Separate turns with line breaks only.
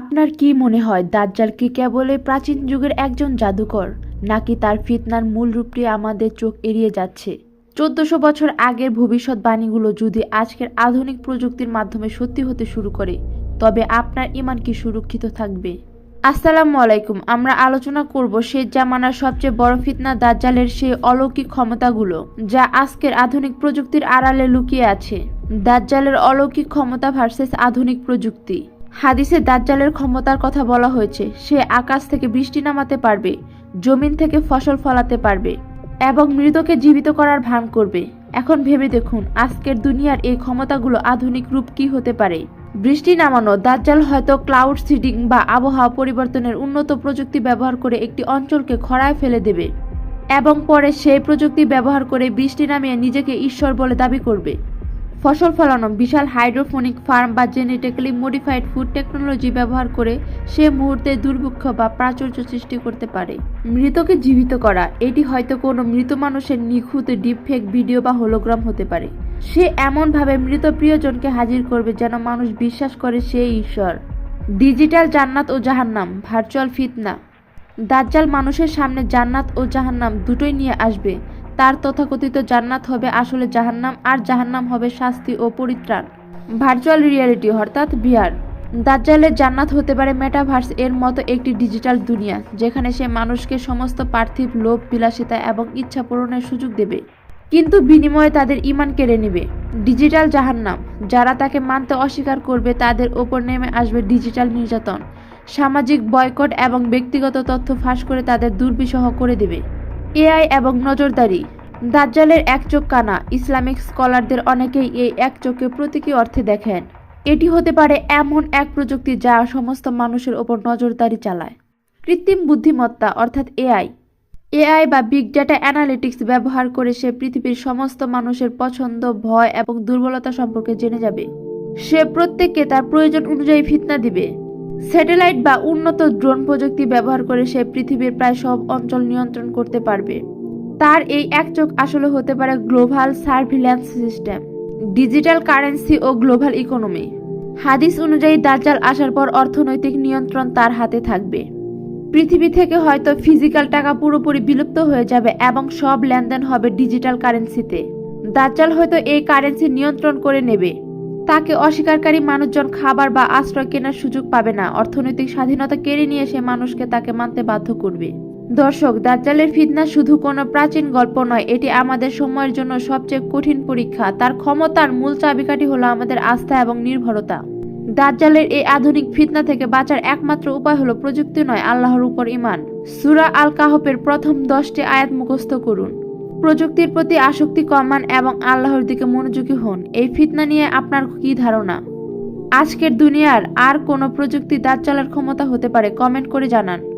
আপনার কি মনে হয়, দাজ্জাল কি কেবলই প্রাচীন যুগের একজন জাদুকর, নাকি তার ফিতনার মূল রূপটি আমাদের চোখ এড়িয়ে যাচ্ছে? চোদ্দশো বছর আগের ভবিষ্যৎবাণীগুলো যদি আজকের আধুনিক প্রযুক্তির মাধ্যমে সত্যি হতে শুরু করে, তবে আপনার ইমান কি সুরক্ষিত থাকবে? আসসালামু আলাইকুম, আমরা আলোচনা করব শেষ জামানার সবচেয়ে বড় ফিতনা দাজ্জালের সেই অলৌকিক ক্ষমতাগুলো, যা আজকের আধুনিক প্রযুক্তির আড়ালে লুকিয়ে আছে। দাজ্জালের অলৌকিক ক্ষমতা ভার্সেস আধুনিক প্রযুক্তি। হাদিসে দাজ্জালের ক্ষমতার কথা বলা হয়েছে, সে আকাশ থেকে বৃষ্টি নামাতে পারবে, জমিন থেকে ফসল ফলাতে পারবে এবং মৃতকে জীবিত করার ভান করবে। এখন ভেবে দেখুন, আজকের দুনিয়ার এই ক্ষমতাগুলো আধুনিক রূপ কি হতে পারে? বৃষ্টি নামানো দাজ্জাল হয়তো ক্লাউড সিডিং বা আবহাওয়া পরিবর্তনের উন্নত প্রযুক্তি ব্যবহার করে একটি অঞ্চলকে খরায় ফেলে দেবে এবং পরে সেই প্রযুক্তি ব্যবহার করে বৃষ্টি নামিয়ে নিজেকে ঈশ্বর বলে দাবি করবে। ফসল ফলানো, বিশাল হাইড্রোফোনিক ফার্ম বা জেনেটিক্যালি মডিফাইড ফুড টেকনোলজি ব্যবহার করে সে মুহূর্তে দুর্ভিক্ষ বা প্রাচুর্য সৃষ্টি করতে পারে। মৃতকে জীবিত করা, এটি হয়তো কোনো মৃত মানুষের নিখুঁত ডিপফেক ভিডিও বা হোলোগ্রাম হতে পারে। সে এমনভাবে মৃত প্রিয়জনকে হাজির করবে যেন মানুষ বিশ্বাস করে সে ঈশ্বর। ডিজিটাল জান্নাত ও জাহান্নাম, ভার্চুয়াল ফিতনা। দাজ্জাল মানুষের সামনে জান্নাত ও জাহান্নাম দুটোই নিয়ে আসবে তার তথাকথিত জান্নাত হবে আসলে জাহান্নাম, আর জাহান্নাম হবে শাস্তি ও পরিত্রাণ। ভার্চুয়াল রিয়ালিটি, অর্থাৎ ভিআর। দাজ্জালের জান্নাত হতে পারে মেটাভার্স এর মতো একটি ডিজিটাল দুনিয়া, যেখানে সে মানুষকে সমস্ত পার্থিব লোভ, বিলাসিতা এবং ইচ্ছা পূরণের সুযোগ দেবে। কিন্তু বিনিময়ে তাদের ইমান কেড়ে নেবে। ডিজিটাল জাহান্নাম, যারা তাকে মানতে অস্বীকার করবে, তাদের ওপর নেমে আসবে ডিজিটাল নির্যাতন। সামাজিক বয়কট এবং ব্যক্তিগত তথ্য ফাঁস করে তাদের দুর্বিষহ করে দেবে। এআই এবং নজরদারি। দাজ্জালের এক চোখ কানা ইসলামিক স্কলারদের অনেকেই এই এক চোখকে প্রতীকী অর্থে দেখেন। এটি হতে পারে এমন এক প্রযুক্তি যা সমস্ত মানুষের ওপর নজরদারি চালায়। কৃত্রিম বুদ্ধিমত্তা, অর্থাৎ এআই। এআই বা বিগ ডেটা অ্যানালিটিক্স ব্যবহার করে সে পৃথিবীর সমস্ত মানুষের পছন্দ, ভয় এবং দুর্বলতা সম্পর্কে জেনে যাবে। সে প্রত্যেককে তার প্রয়োজন অনুযায়ী ফিতনা দিবে। স্যাটেলাইট বা উন্নত ড্রোন প্রযুক্তি ব্যবহার করে সে পৃথিবীর প্রায় সব অঞ্চল নিয়ন্ত্রণ করতে পারবে। তার এই এক চোখ আসলে হতে পারে global surveillance system, digital currency ও গ্লোবাল ইকোনমি। হাদিস অনুযায়ী, দাজ্জাল আসার পর অর্থনৈতিক নিয়ন্ত্রণ তার হাতে থাকবে। পৃথিবী থেকে হয়তো ফিজিক্যাল টাকা পুরোপুরি বিলুপ্ত হয়ে যাবে এবং সব লেনদেন হবে ডিজিটাল কারেন্সিতে। দাজ্জাল হয়তো এই কারেন্সি নিয়ন্ত্রণ করে নেবে। তাকে অস্বীকারী মানুষজন খাবার বা আশ্রয় কেনার সুযোগ পাবে না। অর্থনৈতিক স্বাধীনতা কেড়ে নিয়ে সে মানুষকে তাকে মানতে বাধ্য করবে। দর্শক, দাজ্জালের ফিতনা শুধু কোনো প্রাচীন গল্প নয়, এটি আমাদের সময়ের জন্য সবচেয়ে কঠিন পরীক্ষা। তার ক্ষমতার মূল চাবিকাঠি হলো আমাদের আস্থা এবং নির্ভরতা। দাজ্জালের এই আধুনিক ফিতনা থেকে বাঁচার একমাত্র উপায় হলো প্রযুক্তি নয়, আল্লাহর উপর ইমান সুরা আল কাহপের প্রথম দশটি আয়াত মুখস্থ করুন। প্রযুক্তির প্রতি আসক্তি কমান এবং আল্লাহর দিকে মনোযোগী হন। এই ফিতনা নিয়ে আপনার কি ধারণা? আজকের দুনিয়ার আর কোনো প্রযুক্তি দাঁত চালার ক্ষমতা হতে পারে, কমেন্ট করে জানান।